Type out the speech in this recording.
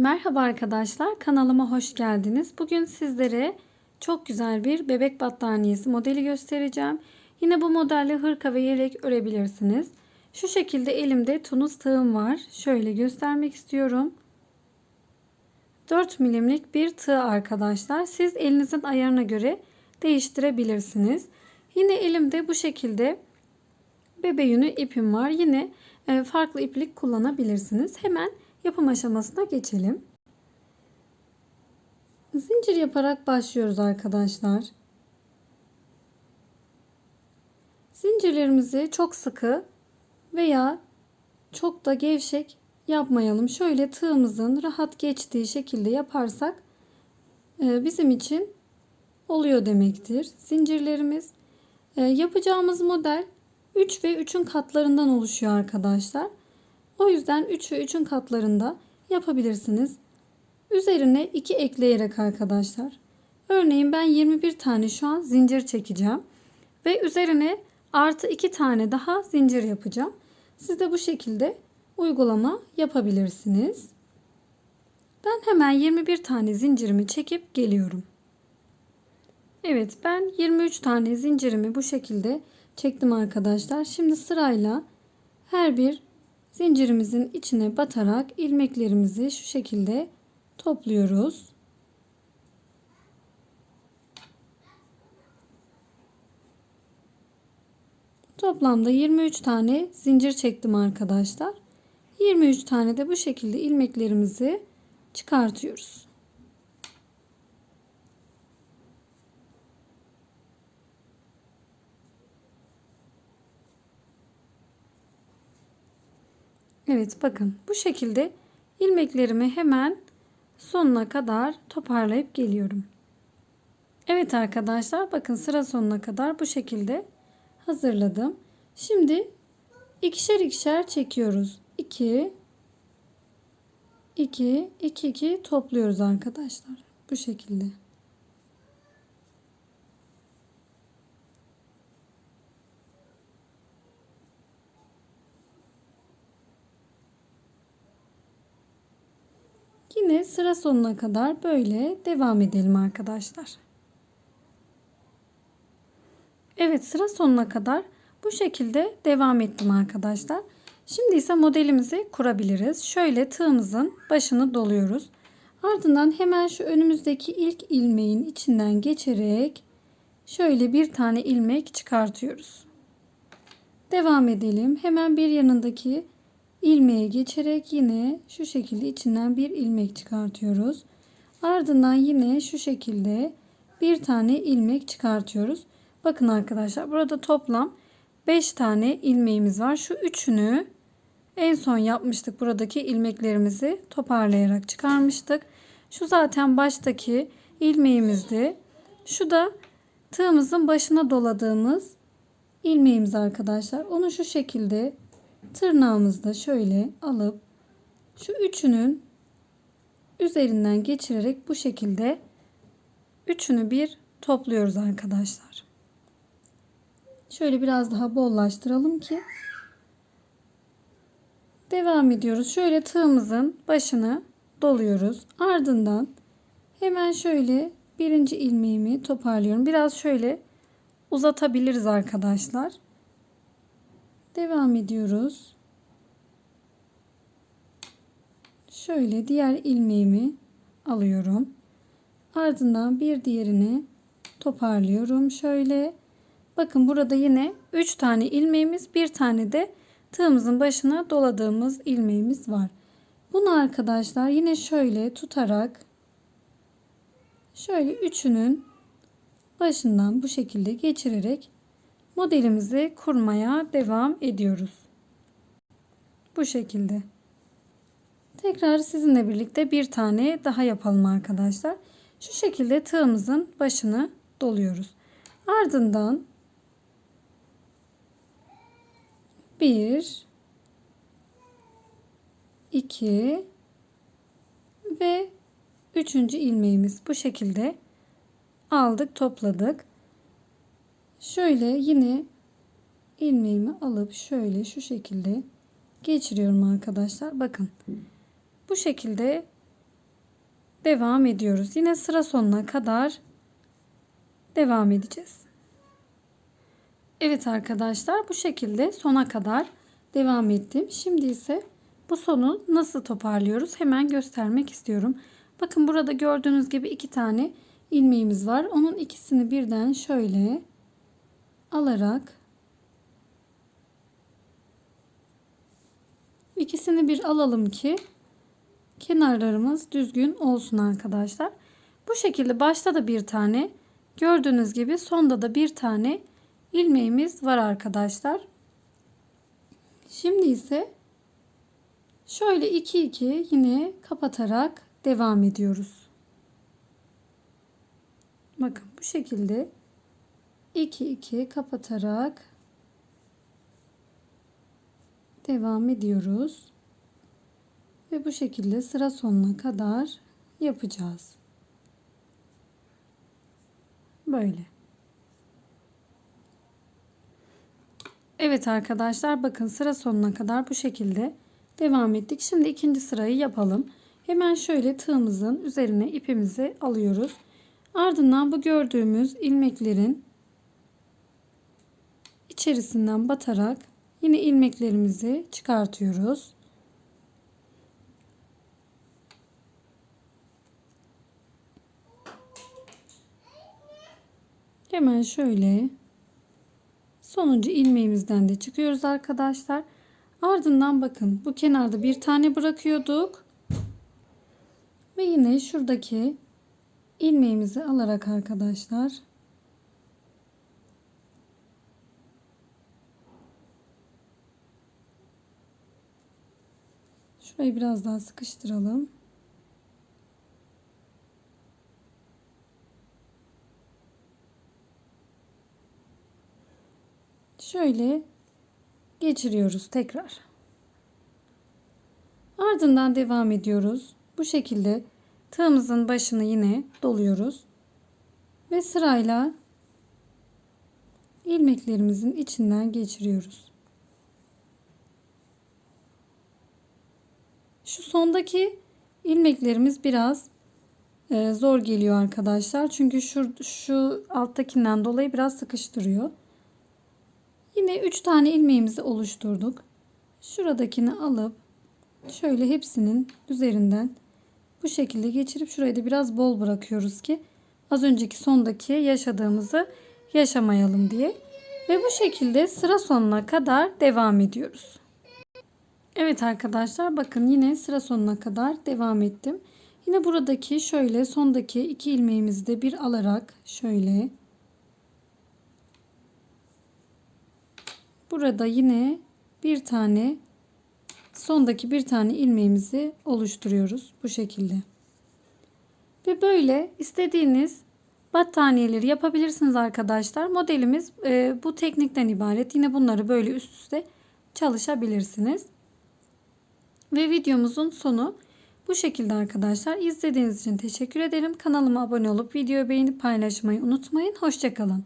Merhaba arkadaşlar, kanalıma hoş geldiniz. Bugün sizlere çok güzel bir bebek battaniyesi modeli göstereceğim. Yine bu modelle hırka ve yelek örebilirsiniz. Şu şekilde elimde tunus tığım var. Şöyle göstermek istiyorum. 4 milimlik bir tığ arkadaşlar. Siz elinizin ayarına göre değiştirebilirsiniz. Yine elimde bu şekilde bebe yünü ipim var. Yine e, farklı iplik kullanabilirsiniz. Hemen yapım aşamasına geçelim. Zincir yaparak başlıyoruz arkadaşlar. Zincirlerimizi çok sıkı veya çok da gevşek yapmayalım. Şöyle tığımızın rahat geçtiği şekilde yaparsak e, bizim için oluyor demektir. Zincirlerimiz e, yapacağımız model 3 ve 3'ün katlarından oluşuyor arkadaşlar. O yüzden 3 ve 3'ün katlarında yapabilirsiniz. Üzerine 2 ekleyerek arkadaşlar. Örneğin ben 21 tane şu an zincir çekeceğim. Ve üzerine artı 2 tane daha zincir yapacağım. Siz de bu şekilde uygulama yapabilirsiniz. Ben hemen 21 tane zincirimi çekip geliyorum. Evet ben 23 tane zincirimi bu şekilde çektim arkadaşlar. Şimdi sırayla her bir zincirimizin içine batarak ilmeklerimizi şu şekilde topluyoruz. Toplamda 23 tane zincir çektim arkadaşlar. 23 tane de bu şekilde ilmeklerimizi çıkartıyoruz. Evet bakın bu şekilde ilmeklerimi hemen sonuna kadar toparlayıp geliyorum. Evet arkadaşlar bakın sıra sonuna kadar bu şekilde hazırladım. Şimdi ikişer ikişer çekiyoruz. 2 2 2 2 topluyoruz arkadaşlar. Bu şekilde. Yine sıra sonuna kadar böyle devam edelim arkadaşlar. Evet sıra sonuna kadar bu şekilde devam ettim arkadaşlar. Şimdi ise modelimizi kurabiliriz. Şöyle tığımızın başını doluyoruz. Ardından hemen şu önümüzdeki ilk ilmeğin içinden geçerek şöyle bir tane ilmek çıkartıyoruz. Devam edelim. Hemen bir yanındaki ilmeğe geçerek yine şu şekilde içinden bir ilmek çıkartıyoruz. Ardından yine şu şekilde bir tane ilmek çıkartıyoruz. Bakın arkadaşlar burada toplam 5 tane ilmeğimiz var. Şu üçünü en son yapmıştık. Buradaki ilmeklerimizi toparlayarak çıkarmıştık. Şu zaten baştaki ilmeğimizdi. Şu da tığımızın başına doladığımız ilmeğimiz arkadaşlar. Onu şu şekilde tırnağımızda şöyle alıp şu üçünün üzerinden geçirerek bu şekilde üçünü bir topluyoruz arkadaşlar. Şöyle biraz daha bollaştıralım ki devam ediyoruz. Şöyle tığımızın başını doluyoruz. Ardından hemen şöyle birinci ilmeğimi toparlıyorum. Biraz şöyle uzatabiliriz arkadaşlar. Devam ediyoruz. Şöyle diğer ilmeğimi alıyorum. Ardından bir diğerini toparlıyorum. Şöyle bakın burada yine 3 tane ilmeğimiz, bir tane de tığımızın başına doladığımız ilmeğimiz var. Bunu arkadaşlar yine şöyle tutarak şöyle üçünün başından bu şekilde geçirerek modelimizi kurmaya devam ediyoruz. Bu şekilde. Tekrar sizinle birlikte bir tane daha yapalım arkadaşlar. Şu şekilde tığımızın başını doluyoruz. Ardından bir, iki ve üçüncü ilmeğimiz bu şekilde aldık topladık. Şöyle yine ilmeğimi alıp şöyle şu şekilde geçiriyorum arkadaşlar. Bakın bu şekilde devam ediyoruz. Yine sıra sonuna kadar devam edeceğiz. Evet arkadaşlar bu şekilde sona kadar devam ettim. Şimdi ise bu sonu nasıl toparlıyoruz hemen göstermek istiyorum. Bakın burada gördüğünüz gibi iki tane ilmeğimiz var. Onun ikisini birden şöyle alarak ikisini bir alalım ki kenarlarımız düzgün olsun arkadaşlar. Bu şekilde başta da bir tane gördüğünüz gibi sonda da bir tane ilmeğimiz var arkadaşlar. Şimdi ise şöyle 2 2 yine kapatarak devam ediyoruz. Bakın bu şekilde 2 2 kapatarak devam ediyoruz. Ve bu şekilde sıra sonuna kadar yapacağız. Böyle. Evet arkadaşlar bakın sıra sonuna kadar bu şekilde devam ettik. Şimdi ikinci sırayı yapalım. Hemen şöyle tığımızın üzerine ipimizi alıyoruz. Ardından bu gördüğümüz ilmeklerin içerisinden batarak yine ilmeklerimizi çıkartıyoruz. Hemen şöyle sonuncu ilmeğimizden de çıkıyoruz arkadaşlar. Ardından bakın bu kenarda bir tane bırakıyorduk. Ve yine şuradaki ilmeğimizi alarak arkadaşlar şurayı biraz daha sıkıştıralım. Şöyle geçiriyoruz tekrar. Ardından devam ediyoruz. Bu şekilde tığımızın başını yine doluyoruz. Ve sırayla ilmeklerimizin içinden geçiriyoruz. Şu sondaki ilmeklerimiz biraz e, zor geliyor arkadaşlar. Çünkü şu, şu alttakinden dolayı biraz sıkıştırıyor. Yine 3 tane ilmeğimizi oluşturduk. Şuradakini alıp şöyle hepsinin üzerinden bu şekilde geçirip şurayı da biraz bol bırakıyoruz ki az önceki sondaki yaşadığımızı yaşamayalım diye. Ve bu şekilde sıra sonuna kadar devam ediyoruz. Evet arkadaşlar bakın yine sıra sonuna kadar devam ettim. Yine buradaki şöyle sondaki iki ilmeğimizi de bir alarak şöyle Burada yine bir tane sondaki bir tane ilmeğimizi oluşturuyoruz bu şekilde. Ve böyle istediğiniz battaniyeleri yapabilirsiniz arkadaşlar. Modelimiz e, bu teknikten ibaret. Yine bunları böyle üst üste çalışabilirsiniz. Ve videomuzun sonu bu şekilde arkadaşlar. İzlediğiniz için teşekkür ederim. Kanalıma abone olup videoyu beğenip paylaşmayı unutmayın. Hoşçakalın.